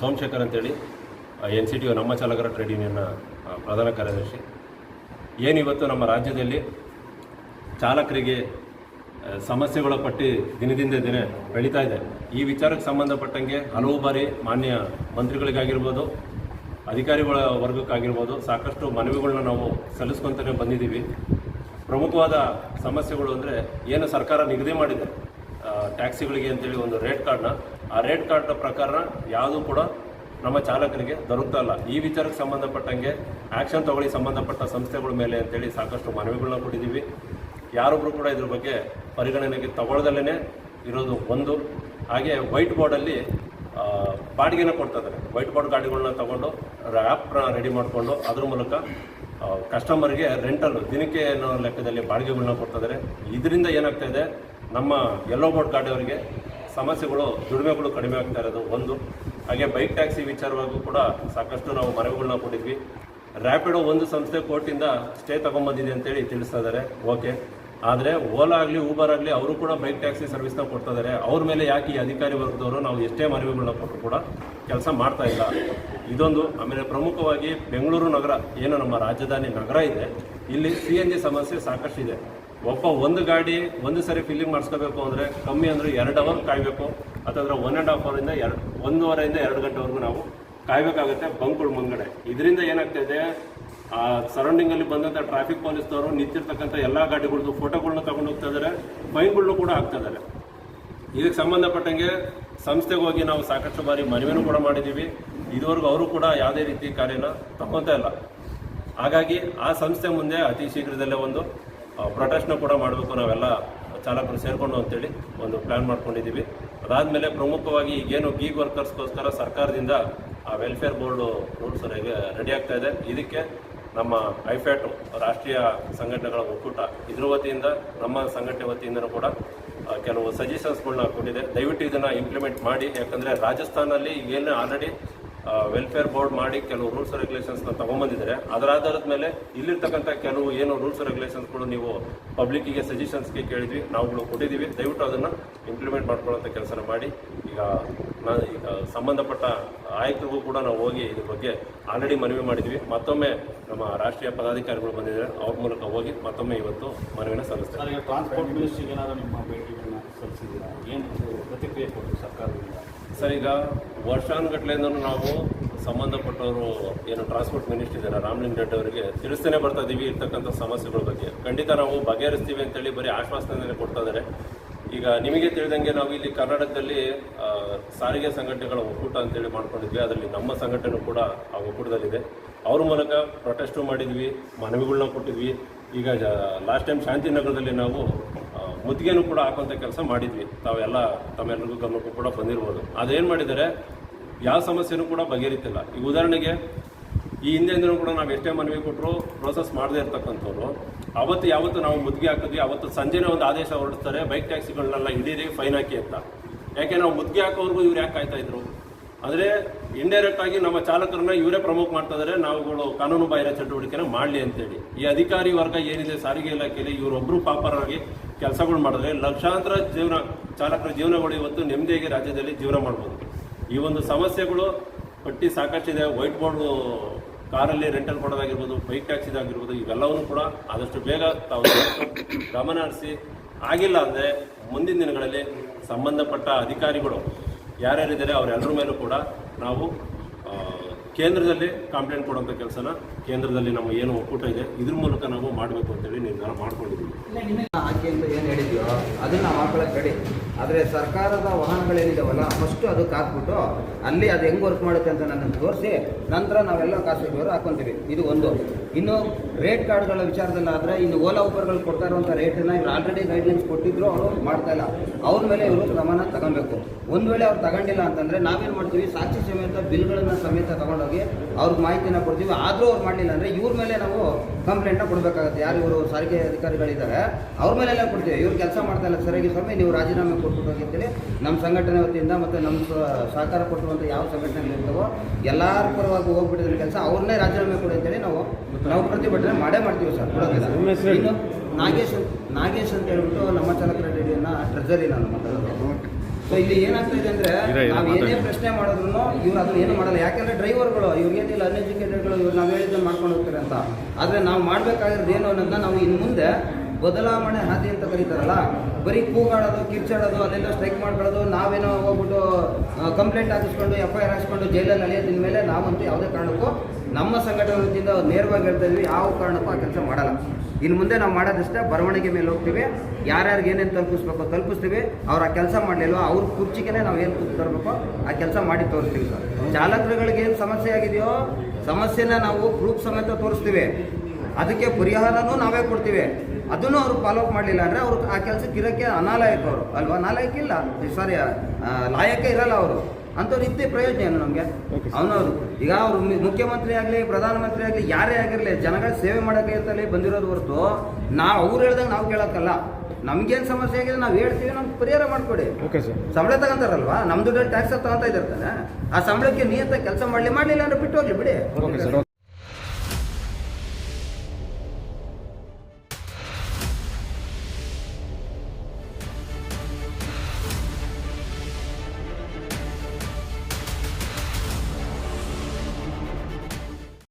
ಸೋಮಶೇಖರ್ ಅಂತೇಳಿ N C T ನಮ್ಮ ಚಾಲಕರ ಟ್ರೇಡ್ ಯೂನಿಯನ್ನ ಪ್ರಧಾನ ಕಾರ್ಯದರ್ಶಿ. ಏನಿವತ್ತು ನಮ್ಮ ರಾಜ್ಯದಲ್ಲಿ ಚಾಲಕರಿಗೆ ಸಮಸ್ಯೆಗಳ ಪಟ್ಟಿ ದಿನದಿಂದ ದಿನ ಬೆಳೀತಾ ಇದೆ. ಈ ವಿಚಾರಕ್ಕೆ ಸಂಬಂಧಪಟ್ಟಂಗೆ ಹಲವು ಬಾರಿ ಮಾನ್ಯ ಮಂತ್ರಿಗಳಿಗಾಗಿರ್ಬೋದು, ಅಧಿಕಾರಿಗಳ ವರ್ಗಕ್ಕಾಗಿರ್ಬೋದು, ಸಾಕಷ್ಟು ಮನವಿಗಳನ್ನ ನಾವು ಸಲ್ಲಿಸ್ಕೊತಾನೆ ಬಂದಿದ್ದೀವಿ. ಪ್ರಮುಖವಾದ ಸಮಸ್ಯೆಗಳು ಅಂದರೆ, ಏನು ಸರ್ಕಾರ ನಿಗದಿ ಮಾಡಿದೆ ಟ್ಯಾಕ್ಸಿಗಳಿಗೆ ಅಂತೇಳಿ ಒಂದು ರೇಟ್ ಕಾರ್ಡ್ನ ಆ ರೇಟ್ ಕಾರ್ಡ್ ಪ್ರಕಾರ ಯಾವುದೂ ಕೂಡ ನಮ್ಮ ಚಾಲಕರಿಗೆ ದೊರಕ್ತಾ ಇಲ್ಲ. ಈ ವಿಚಾರಕ್ಕೆ ಸಂಬಂಧಪಟ್ಟಂಗೆ ಆ್ಯಕ್ಷನ್ ತಗೊಳ್ಳಿ ಸಂಬಂಧಪಟ್ಟ ಸಂಸ್ಥೆಗಳ ಮೇಲೆ ಅಂತೇಳಿ ಸಾಕಷ್ಟು ಮನವಿಗಳನ್ನ ಕೊಟ್ಟಿದ್ದೀವಿ. ಯಾರೊಬ್ಬರು ಕೂಡ ಇದ್ರ ಬಗ್ಗೆ ಪರಿಗಣನೆಗೆ ತಗೊಳ್ದಲ್ಲೇ ಇರೋದು ಒಂದು. ಹಾಗೆ ವೈಟ್ ಬೋರ್ಡಲ್ಲಿ ಬಾಡಿಗೆನ ಕೊಡ್ತಾ ಇದ್ದಾರೆ. ವೈಟ್ ಬೋರ್ಡ್ ಗಾಡಿಗಳನ್ನ ತಗೊಂಡು ಆ್ಯಪ್ನ ರೆಡಿ ಮಾಡಿಕೊಂಡು ಅದ್ರ ಮೂಲಕ ಕಸ್ಟಮರ್ಗೆ ರೆಂಟಲ್ ದಿನಕ್ಕೆ ಅನ್ನೋ ಲೆಕ್ಕದಲ್ಲಿ ಬಾಡಿಗೆಗಳನ್ನ ಕೊಡ್ತಾ ಇದ್ದಾರೆ. ಇದರಿಂದ ಏನಾಗ್ತಾ ಇದೆ, ನಮ್ಮ ಯೆಲ್ಲೋ ಬೋರ್ಡ್ ಗಾಡಿಯವರಿಗೆ ಸಮಸ್ಯೆಗಳು, ದುಡಿಮೆಗಳು ಕಡಿಮೆ ಆಗ್ತಾ ಇರೋದು ಒಂದು. ಹಾಗೆ ಬೈಕ್ ಟ್ಯಾಕ್ಸಿ ವಿಚಾರವಾಗೂ ಕೂಡ ಸಾಕಷ್ಟು ನಾವು ಮನವಿಗಳನ್ನ ಕೊಟ್ಟಿದ್ವಿ ರ್ಯಾಪಿಡೋ ಒಂದು ಸಂಸ್ಥೆ ಕೋರ್ಟಿಂದ ಸ್ಟೇ ತಗೊಂಬಂದಿದೆ ಅಂತೇಳಿ ತಿಳಿಸ್ತಾ ಇದ್ದಾರೆ ಓಕೆ ಆದರೆ ಓಲಾ ಆಗಲಿ ಊಬರ್ ಆಗಲಿ ಅವರು ಕೂಡ ಬೈಕ್ ಟ್ಯಾಕ್ಸಿ ಸರ್ವಿಸ್ನ ಕೊಡ್ತಾ ಇದ್ದಾರೆ ಅವ್ರ ಮೇಲೆ ಯಾಕೆ ಈ ಅಧಿಕಾರಿ ವರ್ಗದವರು ನಾವು ಎಷ್ಟೇ ಮನವಿಗಳನ್ನ ಕೊಟ್ಟರು ಕೂಡ ಕೆಲಸ ಮಾಡ್ತಾ ಇಲ್ಲ. ಇದೊಂದು, ಆಮೇಲೆ ಪ್ರಮುಖವಾಗಿ ಬೆಂಗಳೂರು ನಗರ, ಏನು ನಮ್ಮ ರಾಜಧಾನಿ ನಗರ ಇದೆ, ಇಲ್ಲಿ ಸಿ ಎನ್ ಜಿ ಸಮಸ್ಯೆ ಸಾಕಷ್ಟಿದೆ. ಒಬ್ಬ ಒಂದು ಗಾಡಿ ಒಂದು ಸರಿ ಫಿಲ್ಲಿಂಗ್ ಮಾಡಿಸ್ಕೋಬೇಕು ಅಂದರೆ ಕಮ್ಮಿ ಅಂದರೆ ಎರಡು ಅವರ್ ಕಾಯಬೇಕು. ಅಥವಾ ಒನ್ ಆ್ಯಂಡ್ ಹಾಫ್ ಅವರಿಂದ ಎರಡು, ಒಂದೂವರೆಯಿಂದ ಎರಡು ಗಂಟೆವರೆಗೂ ನಾವು ಕಾಯಬೇಕಾಗುತ್ತೆ ಬಂಕ್ಗಳ ಮುಂದ್ಗಡೆ. ಇದರಿಂದ ಏನಾಗ್ತಾ ಇದೆ, ಆ ಸರೌಂಡಿಂಗಲ್ಲಿ ಬಂದಂಥ ಟ್ರಾಫಿಕ್ ಪೊಲೀಸ್ನವರು ನಿಂತಿರ್ತಕ್ಕಂಥ ಎಲ್ಲ ಗಾಡಿಗಳದ್ದು ಫೋಟೋಗಳನ್ನ ತಗೊಂಡು ಹೋಗ್ತಾ ಇದ್ದಾರೆ ಫೈನ್ಗಳನ್ನೂ ಕೂಡ ಹಾಕ್ತಾ ಇದ್ದಾರೆ ಇದಕ್ಕೆ ಸಂಬಂಧಪಟ್ಟಂಗೆ ಸಂಸ್ಥೆಗೆ ಹೋಗಿ ನಾವು ಸಾಕಷ್ಟು ಬಾರಿ ಮನವಿನೂ ಕೂಡ ಮಾಡಿದ್ದೀವಿ ಇದುವರೆಗೂ ಅವರು ಕೂಡ ಯಾವುದೇ ರೀತಿ ಕಾರ್ಯನ ತಗೊತಾ ಇಲ್ಲ. ಹಾಗಾಗಿ ಆ ಸಂಸ್ಥೆ ಮುಂದೆ ಅತಿ ಶೀಘ್ರದಲ್ಲೇ ಒಂದು ಪ್ರೊಟೆಸ್ಟ್ನ ಕೂಡ ಮಾಡಬೇಕು ನಾವೆಲ್ಲ ಚಾಲಕರು ಸೇರಿಕೊಂಡು ಅಂತೇಳಿ ಒಂದು ಪ್ಲಾನ್ ಮಾಡ್ಕೊಂಡಿದ್ದೀವಿ. ಅದಾದಮೇಲೆ ಪ್ರಮುಖವಾಗಿ ಈಗೇನು ಗೀಗ್ ವರ್ಕರ್ಸ್ಗೋಸ್ಕರ ಸರ್ಕಾರದಿಂದ ಆ ವೆಲ್ಫೇರ್ ಬೋರ್ಡು ರೂಲ್ಸ್ ರೆಡಿ ಆಗ್ತಾ ಇದೆ. ಇದಕ್ಕೆ ನಮ್ಮ ಐಫ್ಯಾಟು ರಾಷ್ಟ್ರೀಯ ಸಂಘಟನೆಗಳ ಒಕ್ಕೂಟ ಇದ್ರ ವತಿಯಿಂದ, ನಮ್ಮ ಸಂಘಟನೆ ವತಿಯಿಂದನೂ ಕೂಡ ಕೆಲವು ಸಜೆಷನ್ಸ್ಗಳನ್ನ ಕೊಟ್ಟಿದೆ. ದಯವಿಟ್ಟು ಇದನ್ನು ಇಂಪ್ಲಿಮೆಂಟ್ ಮಾಡಿ. ಯಾಕಂದರೆ ರಾಜಸ್ಥಾನಲ್ಲಿ ಏನು ಆಲ್ರೆಡಿ ವೆಲ್ಫೇರ್ ಬೋರ್ಡ್ ಮಾಡಿ ಕೆಲವು ರೂಲ್ಸ್ ರೆಗ್ಯುಲೇಷನ್ಸ್ನ ತಗೊಂಬಂದಿದ್ದಾರೆ. ಅದರ ಆಧಾರದ ಮೇಲೆ ಇಲ್ಲಿರ್ತಕ್ಕಂಥ ಕೆಲವು ಏನು ರೂಲ್ಸ್ ರೆಗ್ಯುಲೇಷನ್ಸ್ಗಳು ನೀವು ಪಬ್ಲಿಕ್ಕಿಗೆ ಸಜೆಷನ್ಸ್ಗೆ ಕೇಳಿದ್ವಿ, ನಾವುಗಳು ಕೊಟ್ಟಿದ್ದೀವಿ. ದಯವಿಟ್ಟು ಅದನ್ನು ಇಂಪ್ಲಿಮೆಂಟ್ ಮಾಡ್ಕೊಳ್ಳೋಂಥ ಕೆಲಸನ ಮಾಡಿ. ಈಗ ನಾನು ಈಗ ಸಂಬಂಧಪಟ್ಟ ಆಯುಕ್ತರಿಗೂ ಕೂಡ ನಾವು ಹೋಗಿ ಇದ್ರ ಬಗ್ಗೆ ಆಲ್ರೆಡಿ ಮನವಿ ಮಾಡಿದ್ವಿ. ಮತ್ತೊಮ್ಮೆ ನಮ್ಮ ರಾಷ್ಟ್ರೀಯ ಪದಾಧಿಕಾರಿಗಳು ಬಂದಿದ್ದಾರೆ. ಅವ್ರ ಮೂಲಕ ಹೋಗಿ ಮತ್ತೊಮ್ಮೆ ಇವತ್ತು ಮನವಿನ ಸಲ್ಲಿಸ್ತಾರೆ ಟ್ರಾನ್ಸ್ಪೋರ್ಟ್ ಮಿನಿಸ್ಟ್ರಿಗೆ ಏನಾದರೂ ನಿಮ್ಮ ಭೇಟಿಗಳನ್ನ ಸಲ್ಲಿಸಿದ್ದೀರಾ? ಏನು ಪ್ರತಿಕ್ರಿಯೆ ಕೊಟ್ಟರು ಸರ್ಕಾರದಿಂದ? ಸರ್ ಈಗ ವರ್ಷಾನುಗಟ್ಲೆಯಿಂದನೂ ನಾವು ಸಂಬಂಧಪಟ್ಟವರು ಏನು ಟ್ರಾನ್ಸ್ಪೋರ್ಟ್ ಮಿನಿಸ್ಟರ್ ಇದ್ದಾರೆ ರಾಮಲಿಂಗ ರೆಡ್ಡಿ ಅವರಿಗೆ ತಿಳಿಸ್ತಾನೆ ಬರ್ತಾ ಇದ್ದೀವಿ ಇರ್ತಕ್ಕಂಥ ಸಮಸ್ಯೆಗಳ ಬಗ್ಗೆ. ಖಂಡಿತ ನಾವು ಬಗೆಹರಿಸ್ತೀವಿ ಅಂತೇಳಿ ಬರೀ ಆಶ್ವಾಸನೆ ಕೊಡ್ತಾ ಇದ್ದಾರೆ ಈಗ ನಿಮಗೆ ತಿಳಿದಂಗೆ ನಾವು ಇಲ್ಲಿ ಕರ್ನಾಟಕದಲ್ಲಿ ಸಾರಿಗೆ ಸಂಘಟನೆಗಳ ಒಕ್ಕೂಟ ಅಂತೇಳಿ ಮಾಡ್ಕೊಂಡಿದ್ವಿ. ಅದರಲ್ಲಿ ನಮ್ಮ ಸಂಘಟನೆ ಕೂಡ ಆ ಒಕ್ಕೂಟದಲ್ಲಿದೆ. ಅವ್ರ ಮೂಲಕ ಪ್ರೊಟೆಸ್ಟು ಮಾಡಿದ್ವಿ ಮನವಿಗಳನ್ನ ಕೊಟ್ಟಿದ್ವಿ. ಈಗ ಲಾಸ್ಟ್ ಟೈಮ್ ಶಾಂತಿನಗರದಲ್ಲಿ ನಾವು ಆ, ಕೂಡ ಹಾಕುವಂಥ ಕೆಲಸ ಮಾಡಿದ್ವಿ. ತಾವೆಲ್ಲ ತಮ್ಮೆಲ್ಲರಿಗೂ ಗಮನಕ್ಕೂ ಕೂಡ ಬಂದಿರ್ಬೋದು. ಅದೇನು ಮಾಡಿದರೆ ಯಾವ ಸಮಸ್ಯೆನೂ ಕೂಡ ಬಗೆಹರಿತಿಲ್ಲ. ಈಗ ಉದಾಹರಣೆಗೆ ಈ ಹಿಂದೆಂದ್ರೂ ಕೂಡ ನಾವು ಎಷ್ಟೇ ಮನವಿ ಕೊಟ್ಟರು ಪ್ರೋಸೆಸ್ ಮಾಡದೇ ಇರ್ತಕ್ಕಂಥವ್ರು. ಅವತ್ತು ಯಾವತ್ತು ನಾವು ಮುದ್ದಿಗೆ ಹಾಕಿದ್ವಿ ಅವತ್ತು ಸಂಜೆನೇ ಒಂದು ಆದೇಶ ಹೊರಡಿಸ್ತಾರೆ ಬೈಕ್ ಟ್ಯಾಕ್ಸಿಗಳನ್ನೆಲ್ಲ ಹಿಡೀರಿ ಫೈನ್ ಹಾಕಿ ಅಂತ. ಯಾಕೆ ನಾವು ಮುದ್ದಿಗೆ ಹಾಕೋರ್ಗು ಇವ್ರು ಯಾಕೆ ಕಾಯ್ತಾ ಇದ್ರು? ಅಂದರೆ ಇಂಡೈರೆಕ್ಟ್ ಆಗಿ ನಮ್ಮ ಚಾಲಕರನ್ನ ಇವರೇ ಪ್ರಮೋಟ್ ಮಾಡ್ತಾ ಇದ್ದಾರೆ ನಾವುಗಳು ಕಾನೂನು ಬಾಹಿರ ಚಟುವಟಿಕೆನ ಮಾಡಲಿ ಅಂತೇಳಿ. ಈ ಅಧಿಕಾರಿ ವರ್ಗ ಏನಿದೆ, ಸಾರಿಗೆ ಇಲಾಖೆಯಲ್ಲಿ ಇವರೊಬ್ಬರು ಪಾಪರಾಗಿ ಕೆಲಸಗಳು ಮಾಡಿದ್ರೆ ಲಕ್ಷಾಂತರ ಜೀವನ, ಚಾಲಕರ ಜೀವನಗಳು ಇವತ್ತು ನೆಮ್ಮದಿಯಾಗಿ ರಾಜ್ಯದಲ್ಲಿ ಜೀವನ ಮಾಡ್ಬೋದು. ಈ ಒಂದು ಸಮಸ್ಯೆಗಳು ಪಟ್ಟಿ ಸಾಕಷ್ಟಿದೆ. ವೈಟ್ ಬೋರ್ಡ್ ಕಾರಲ್ಲಿ ರೆಂಟಲ್ ಕೊಡೋದಾಗಿರ್ಬೋದು ಬೈಕ್ ಟ್ಯಾಕ್ಸಿದಾಗಿರ್ಬೋದು ಇವೆಲ್ಲವನ್ನು ಕೂಡ ಆದಷ್ಟು ಬೇಗ ತಾವು ಗಮನ ಹರಿಸಿ. ಆಗಿಲ್ಲ ಅಂದರೆ ಮುಂದಿನ ದಿನಗಳಲ್ಲಿ ಸಂಬಂಧಪಟ್ಟ ಅಧಿಕಾರಿಗಳು ಯಾರ್ಯಾರಿದ್ದಾರೆ ಅವರೆಲ್ಲರ ಮೇಲೂ ಕೂಡ ನಾವು ಕೇಂದ್ರದಲ್ಲಿ ಕಂಪ್ಲೇಂಟ್ ಕೊಡುವಂಥ ಕೆಲಸನ ಕೇಂದ್ರದಲ್ಲಿ ನಮ್ಮ ಏನು ಒಕ್ಕೂಟ ಇದೆ, ಇದ್ರ ಮೂಲಕ ನಾವು ಮಾಡಬೇಕು ಅಂತೇಳಿ ನಿರ್ಧಾರ ಮಾಡ್ಕೊಂಡಿದ್ದೀವಿ. ಏನು ಹೇಳಿದ್ಯೋ, ಅದನ್ನ ನಾವು ರೆಡಿ ಆದರೆ ಸರ್ಕಾರದ ವಾಹನಗಳೇನಿದಾವಲ್ಲ ಫಸ್ಟು ಅದಕ್ಕೆ ಹಾಕ್ಬಿಟ್ಟು ಅಲ್ಲಿ ಅದು ಹೆಂಗೆ ವರ್ಕ್ ಮಾಡುತ್ತೆ ಅಂತ ನನ್ನನ್ನು ತೋರಿಸಿ, ನಂತರ ನಾವೆಲ್ಲ ಖಾಸಗಿಯವರು ಹಾಕ್ಕೊತೀವಿ ಇದು ಒಂದು. ಇನ್ನು ರೇಟ್ ಕಾರ್ಡ್ಗಳ ವಿಚಾರದಲ್ಲಾದರೆ ಇನ್ನು ಓಲಾ ಊಬರ್ಗಳು ಕೊಡ್ತಾ ಇರುವಂಥ ರೇಟನ್ನು ಇವರು ಆಲ್ರೆಡಿ ಗೈಡ್ಲೈನ್ಸ್ ಕೊಟ್ಟಿದ್ರು, ಅವರು ಮಾಡ್ತಾ ಇಲ್ಲ. ಅವ್ರ ಮೇಲೆ ಇವರು ಕ್ರಮನ ತಗೊಬೇಕು. ಒಂದು ವೇಳೆ ಅವ್ರು ತಗೊಂಡಿಲ್ಲ ಅಂತಂದರೆ ನಾವೇನು ಮಾಡ್ತೀವಿ, ಸಾಕ್ಷಿ ಸಮೇತ ಬಿಲ್ಗಳನ್ನು ಸಮೇತ ತಗೊಂಡೋಗಿ ಅವ್ರಿಗೆ ಮಾಹಿತಿನ ಕೊಡ್ತೀವಿ. ಆದರೂ ಅವ್ರು ಮಾಡಲಿಲ್ಲ ಅಂದರೆ ಇವ್ರ ಮೇಲೆ ನಾವು ಕಂಪ್ಲೇಂಟ್ನ ಕೊಡಬೇಕಾಗುತ್ತೆ. ಯಾರು ಇವರು ಸಾರಿಗೆ ಅಧಿಕಾರಿಗಳಿದ್ದಾರೆ ಅವ್ರ ಮೇಲೆಲ್ಲ ಕೊಡ್ತೀವಿ. ಇವ್ರು ಕೆಲಸ ಮಾಡ್ತಾ ಇಲ್ಲ ಸರಿಯಾಗಿ ಸ್ವಾಮಿ, ನೀವು ರಾಜೀನಾಮೆ ಕೊಟ್ಬಿಟ್ಟು ನಮ್ಮ ಸಂಘಟನೆ ವತಿಯಿಂದ ಮತ್ತು ನಮ್ಮ ಸಹಕಾರ ಕೊಟ್ಟುವಂಥ ಯಾವ ಸಂಘಟನೆಗಳಿರ್ತವೋ ಎಲ್ಲರ ಪರವಾಗಿ ಹೋಗ್ಬಿಟ್ಟಿದ್ರೆ ಕೆಲಸ ಅವ್ರನ್ನೇ ರಾಜೀನಾಮೆ ಕೊಡಿ ಅಂತೇಳಿ ನಾವು ನಾವು ಪ್ರತಿಭಟನೆ ಮಾಡೇ ಮಾಡ್ತೀವಿ ಸರ್. ಕೊಡೋದಿಲ್ಲ ಇನ್ನು ನಾಗೇಶ್ ಅಂತ- ನಾಗೇಶ್ ಅಂತ ಹೇಳ್ಬಿಟ್ಟು ನಮ್ಮ ಚಾಲಕರ ರೆಡ್ಡಿಯನ್ನು ಟ್ರೆಜರಿ ನಾನು ಮಾತಾಡೋದು. ಸೊ ಇಲ್ಲಿ ಏನಾಗ್ತಾ ಇದೆ ಅಂದ್ರೆ ನಾವು ಏನೇ ಪ್ರಶ್ನೆ ಮಾಡಿದ್ರು ಇವ್ರು ಅದನ್ನ ಏನು ಮಾಡಲ್ಲ. ಯಾಕಂದ್ರೆ ಡ್ರೈವರ್ಗಳು ಇವ್ರು ಏನಿಲ್ಲ ಅನ್ಎಜುಕೇಟೆಡ್ಗಳು ಇವ್ರು ನಾವು ಹೇಳಿದ್ದನ್ನು ಮಾಡ್ಕೊಂಡು ಹೋಗ್ತಾರೆ ಅಂತ. ಆದ್ರೆ ನಾವು ಮಾಡಬೇಕಾಗಿರೋದು ಏನು ಅನ್ನೋದನ್ನ ನಾವು ಇನ್ನು ಮುಂದೆ ಬದಲಾವಣೆ ಹಾದಿ ಅಂತ ಕರೀತಾರಲ್ಲ? ಬರೀ ಕೂಗಾಡೋದು, ಕಿರ್ಚಾಡೋದು ಅದೆಲ್ಲ ಸ್ಟ್ರೈಕ್ ಮಾಡ್ಕೊಳ್ಳೋದು, ನಾವೇನೋ ಹೋಗ್ಬಿಟ್ಟು ಕಂಪ್ಲೇಂಟ್ ಹಾಕಿಸ್ಕೊಂಡು ಎಫ್ ಐ ಆರ್ ಹಾಕಿಸ್ಕೊಂಡು ಜೈಲಲ್ಲಿ ಅಲಿಯೋದ್ರ ಮೇಲೆ ನಾವಂತೂ ಯಾವುದೇ ಕಾರಣಕ್ಕೂ ನಮ್ಮ ಸಂಘಟನೆಯಿಂದ ನೇರವಾಗಿ ಹೇಳ್ತಾ ಯಾವ ಕಾರಣಕ್ಕೂ ಆ ಕೆಲಸ ಮಾಡಲ್ಲ. ಇನ್ನು ಮುಂದೆ ನಾವು ಮಾಡೋದಷ್ಟೇ, ಬರವಣಿಗೆ ಮೇಲೆ ಹೋಗ್ತೀವಿ, ಯಾರ್ಯಾರಿಗೆ ಏನೇನು ತಲುಪಿಸ್ಬೇಕೋ ತಲುಪಿಸ್ತೀವಿ, ಅವ್ರು ಆ ಕೆಲಸ ಮಾಡಲಿಲ್ವ ಅವ್ರ ಕುರ್ಚಿಗೆ ನಾವು ಏನು ತರಬೇಕು, ಆ ಕೆಲಸ ಮಾಡಿ ತೋರಿಸ್ತೀವಿ ಸರ್. ಚಾಲಕರುಗಳಿಗೆ ಏನು ಸಮಸ್ಯೆ ಆಗಿದೆಯೋ, ಸಮಸ್ಯೆನ ನಾವು ಪ್ರೂಫ್ ಸಮೇತ ತೋರಿಸ್ತೀವಿ. ಅದಕ್ಕೆ ಪರಿಹಾರನೂ ನಾವೇ ಕೊಡ್ತೀವಿ. ಅದನ್ನು ಅವರು ಫಾಲೋ ಅಪ್ ಮಾಡಲಿಲ್ಲ ಅಂದರೆ ಅವರು ಆ ಕೆಲಸಕ್ಕೆ ಇರೋಕ್ಕೆ ಅನಾಲಾಯಕ ಅವರು. ಅಲ್ವಾ? ಅನಾಲಯಕ್ಕೆ ಇಲ್ಲ ಸಾರಿ ಲಾಯಕ ಇರಲ್ಲ ಅವರು. ಅಂಥವ್ರು ಇದ್ದೇ ಪ್ರಯೋಜನ ಏನು ನಮಗೆ? ಅವನವರು. ಈಗ ಅವರು ಮುಖ್ಯಮಂತ್ರಿ ಆಗಲಿ ಪ್ರಧಾನಮಂತ್ರಿ ಆಗಲಿ ಯಾರೇ ಆಗಿರಲಿ ಜನಗಳ ಸೇವೆ ಮಾಡೋಕೆ ಅಂತಲೇ ಬಂದಿರೋದು ಹೊರತು ನಾವು ಅವ್ರು ಹೇಳ್ದಂಗೆ ನಾವು ಕೇಳೋಕ್ಕಲ್ಲ. ನಮ್ಗೇನು ಸಮಸ್ಯೆ ಆಗಿದೆ ನಾವು ಹೇಳ್ತೀವಿ ನಮ್ಗೆ ಪರಿಹಾರ ಮಾಡಿಕೊಡಿ. ಸಂಬಳ ತಗೊಂತಾರಲ್ವಾ ನಮ್ಮ ದುಡ್ಡಲ್ಲಿ ಟ್ಯಾಕ್ಸ್ ತಗೊಂತ ಇದ್ದಾರೆ ಆ ಸಂಬಳಕ್ಕೆ ನಿಯಂತ ಕೆಲಸ ಮಾಡಲಿ ಮಾಡಲಿಲ್ಲ ಅಂದ್ರೆ ಬಿಟ್ಟು ಹೋಗ್ಲಿ ಬಿಡಿ.